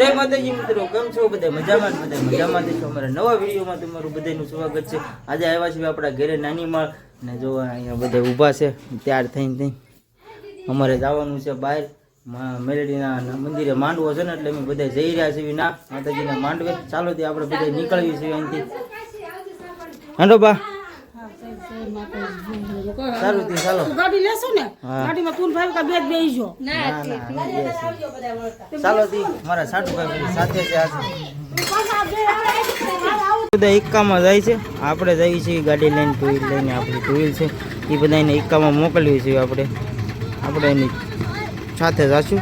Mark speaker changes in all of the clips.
Speaker 1: જય માતાજી મિત્રો, કેમ છો બધા? મજામાં બધા? મજામાં છો? અમારા નવા વિડીયોમાં તમારું બધાનું સ્વાગત છે. આજે આવ્યા છીએ આપણા ઘરે નાની માળ. ને જો અહીંયા બધા ઊભા છે, ત્યાર થઈને થઈને અમારે જવાનું છે બહાર. મેલેડીના મંદિરે માંડવો છે ને, એટલે અમે બધા જઈ રહ્યા છીએ ના માતાજીના માંડવે. ચાલો ત્યાં આપણે બધા નીકળવી છીએ અહીંથી. હાંડો બા. સારું થી ચાલો.
Speaker 2: ગાડી લેશો ને ગાડીમાં તું ભાઈ કા બેજ બેસજો
Speaker 1: ના ના ના, yes. ચાલો તી મારા સાટુભાઈ સાથે છે આજે. બધા એકામાં જાય છે. આપણે જઈએ છીએ ગાડી લઈને ટુ વ્હીલ લઈને આપણી ટુ વ્હીલ છે. એ બધા એને એકામાં મોકલવી છે આપણે. આપણે એની સાથે જાશું.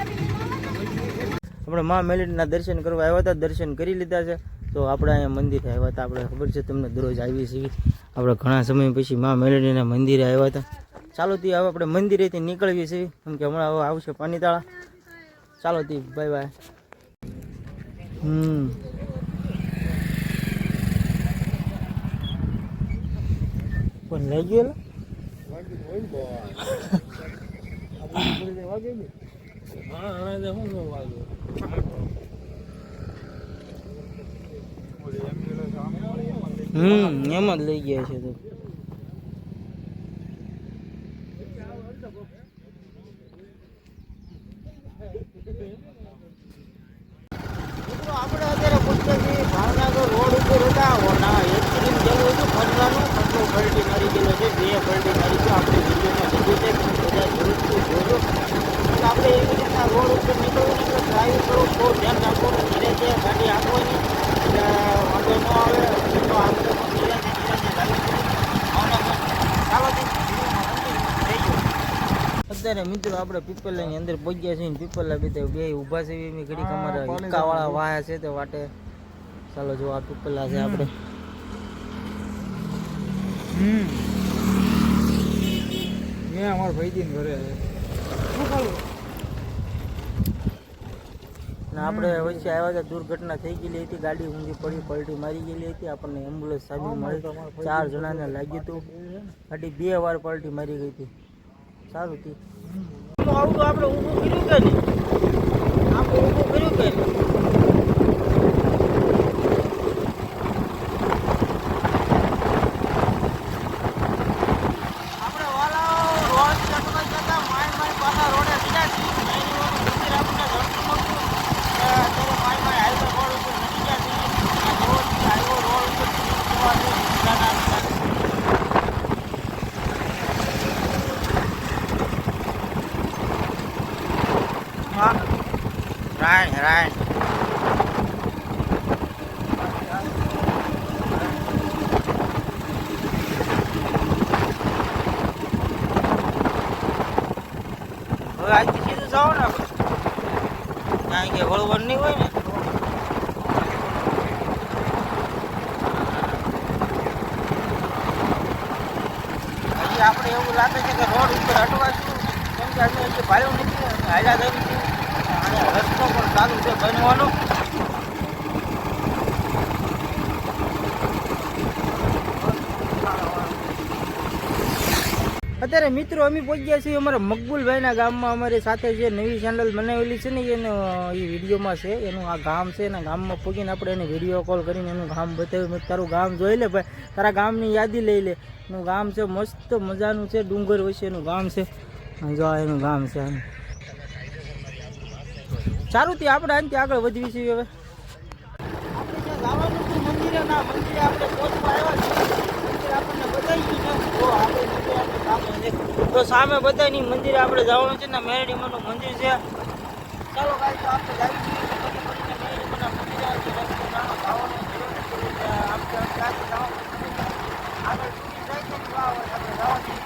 Speaker 1: આપણે મા મેલેડીના દર્શન કરવા આવ્યા હતા દર્શન કરી લીધા છે. તો આપણે અહીંયા મંદિરે આવ્યા હતા. આપણે ખબર છે તમને દરરોજ આવીએ છીએ. આપણે ઘણા સમય પછી મા મેલેડીના મંદિરે આવ્યા હતા. ચાલો તી હવે આપણે મંદિરેથી નીકળીએ છીએ. કેમ કે હમણાં હવે આવશે પાણીતાળા ચાલો તી બાય બાય હમ. પણ લઈ ગયો હમ, એમ જ લઈ ગયા છે તો. આપણે અત્યારે છીએ ભાવનગર રોડ ઉપર હતા ઓના એક્સિડન્ટ પલટી મારી ગયેલો છે, બે પલટી મારી છે આપણે એવી રીતના રોડ ઉપર નીકળવું ને એટલે ડ્રાઈવ કરો બહુ ધ્યાન રાખવાનું ધીરે છે ગાડી આપવાની એટલે વાંધો ન આવે તો આપણે પણ ધીરે છે ધીરે છે ગાડી ભાવનગર ચાલો જી, થઈ ગયું. અત્યારે મિત્રો આપણે પીપલાની અંદર પહોંચ્યા છીએ પીપલા બે બે ઊભા છે એમ ઘડીક અમારા હિક્કાવાળા વાયા છે તો વાટે. ચાલો જો આ પીપલા છે આપણે.
Speaker 3: મેં અમારા ભાઈજીને ઘરે
Speaker 1: ને આપણે વચ્ચે આવ્યા હતા દુર્ઘટના થઈ ગયેલી હતી ગાડી ઊંધી પડી પલટી મારી ગયેલી હતી આપણને એમ્બ્યુલન્સ સામે મળી. ચાર જણાને લાગ્યું હતું. ગાડી બે વાર પલટી મારી ગઈ હતી. સારું હતી તો આવડું આપણે ઊભું કર્યું કે નહીં આપણે ઊભું કર્યું કે નહીં આપણે વાલાઓ રોડ ચટવા જતા માય માય પાછા રોડે સીધા છીએ મેરીવાનું મંદિર આપણને રસ્તું મળતું અ, ત્યારે માય માય હાઈવે રોડ ઉપર નથી ગયા છીએ આ રોડ હાઈવે રોડ ઉપર જવા દે સીધા સીધા હા રાઈટ રાઈટ હવે આજથી સીધું જાઓ ને કારણ કે નહીં હોય ને આપણે એવું લાગે છે કે રોડ ઉપર હટવાશું. કેમ કે અમે હજી નથી, હાલ્યા થઈ રસ્તો પણ ચાલુ છે બનવાનો અત્યારે મિત્રો અમે પહોંચ્યા છીએ અમારા મકબૂલભાઈના ગામમાં. અમારી સાથે જે નવી ચેનલ બનાવેલી છે ને, એનો, એ વિડીયોમાં છે. એનું આ ગામ છે એના ગામમાં પહોંચીને આપણે એને વીડિયો કોલ કરીને એનું ગામ બતાવ્યું. મેં તારું ગામ જોઈ લે ભાઈ. તારા ગામની યાદી લઈ લે. એનું ગામ છે, મસ્ત મજાનું છે, ડુંગર વચ્ચે એનું ગામ છે. જો એનું ગામ છે. સારું ત્યાં આપણે આનાથી આગળ વધવી છીએ હવે. તો સામે બધાની મંદિરે આપણે જવાનું છે, ને મેરડીમાનું મંદિર છે. ચાલો ગાઈ તો આપણે જાવી છીએ. પછી મળીને મેરડીમાના મંદિરે આજે રસ્તો જાણો જવાનું છે. એટલે આપણે ત્યાંથી જવાનું છે. આગળ સુધી જાય તો વાહ, વાહ, આપણે જવા દઈએ.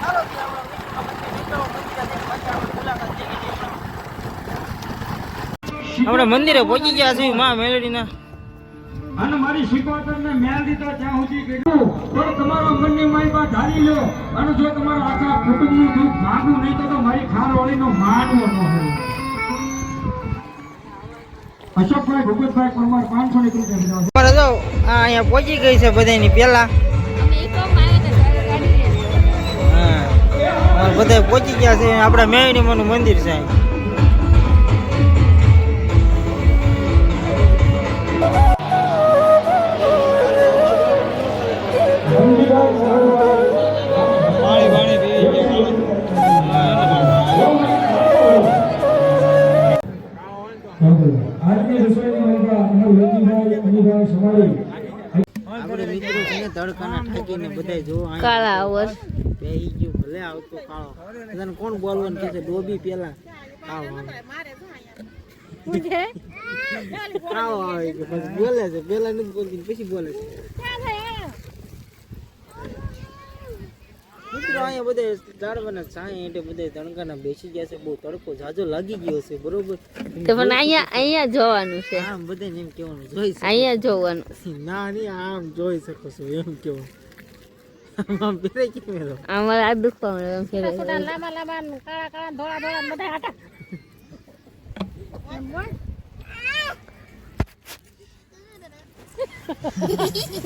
Speaker 1: ચાલો ત્યાં આપણે વિષ્ણુના મંદિર નીકળો મંદિરે જઈને પાછા આપણે મુલાકાત લઈ લઈએ આપણે મંદિરે પહોંચી ગયા છીએ મા મેલડીના.
Speaker 3: અને મારી શીખવાતરને મેલ દીધા ત્યાં સુધી કીધું તો તમારા મનની માહિતી ધારી લો અને જો તમારા આખા કુટુંબનું દુઃખ ભાગવું નહીં તો મારી ખારવાળીનો માનવો ન હોય. અશોકભાઈ ભૂપતભાઈ પરમાર પાંચસો ની કૃપા
Speaker 1: જો આ અહીંયા પહોંચી ગઈ છે બધાની અમારે બધા પહોંચી ગયા છે આપણા મેળીમાનું મંદિર છે. તડકાના ઠાકીને બધાય જો
Speaker 4: કાળા આવસ
Speaker 1: બેહી ગયું ભલે આવતો કાળો. તને કોણ બોલવાનું કે છે? ડોબી પેલા. આવો. આવો. આવો આવે છે. પછી બોલે છે. પેલા નથી બોલતી પછી બોલે છે. મિત્રો અહીંયા બધે ઝાડવાના છાંય એટલે બધે તણકાના બેસી ગયા છે. બહુ તડકો જાજો લાગી ગયો છે બરોબર?
Speaker 4: તો પણ અહીંયા અહીંયા જોવાનું છે.
Speaker 1: આમ બધે એમ કેવાનું જોઈ શકો.
Speaker 4: અહીંયા જોવાનું.
Speaker 1: ના નહીં આમ જોઈ શકો છો એમ કેવું એલો
Speaker 4: અમારે આ દુખવા મળે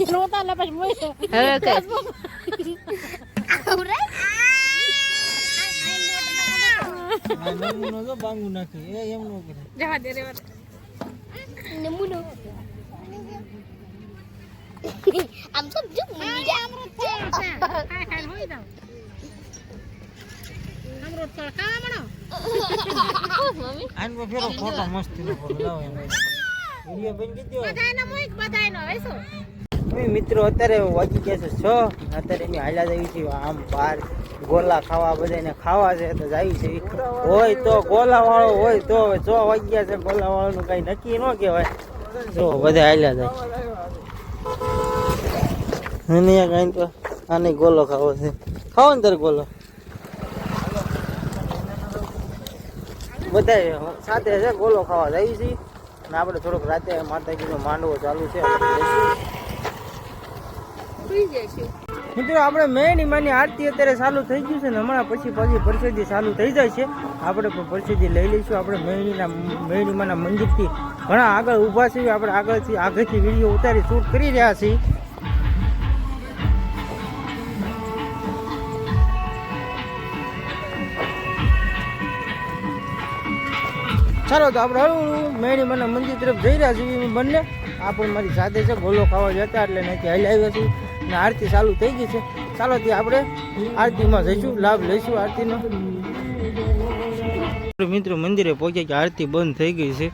Speaker 4: એમ ફેરે હવે કઈ
Speaker 1: આ નમૂનો જો બાંગુ નાખી એ એમ નો કરે
Speaker 5: આમ તો જો મમ્મી
Speaker 1: આન ફેરો ફોટો મસ્ત નો ફોટો લાવો એમ મિત્રો અત્યારે વાગી ગયા છે છ. અત્યારે એની હાલા જવી છે આમ બહાર ગોલા ખાવા બધાને ખાવા છે તો જાય છે. હોય તો ગોલા વાળો હોય તો હવે છ વાગ્યા છે ગોલા વાળાનું કઈ નક્કી ન કહેવાય. જો બધા હાલ્યા જાય. અને કઈ તો આને ગોલો ખાવો છે. ખાવો ને તારે ગોલો. બધા સાથે છે ગોલો ખાવા જાય છીએ અને આપણે થોડોક રાતે માતાજીનો માંડવો ચાલુ છે. મિત્રો, આપણે મેની માની આરતી અત્યારે ચાલુ થઈ ગયું છે ને હમણાં પછી પછી પરસેદી ચાલુ થઈ જાય છે. આપણે પણ પરસેદી લઈ લઈશું. આપણે મેણીના મેણી માના મંદિરથી ઘણા આગળ ઊભા છીએ. આપણે આગળથી આગળથી વીડિયો ઉતારી શૂટ કરી રહ્યા છીએ. ચાલો તો આપણે હળવું મેળી મને મંદિર તરફ જઈ રહ્યા છીએ બંને. આ પણ મારી સાથે છે, ગોલો ખાવા જતા એટલે નથી આવ્યા છીએ. ને આરતી ચાલુ થઈ ગઈ છે. ચાલો ત્યાં આપણે આરતીમાં જઈશું, લાભ લઈશું આરતીનો. મિત્રો મંદિરે પહોંચ્યા કે આરતી બંધ થઈ ગઈ છે.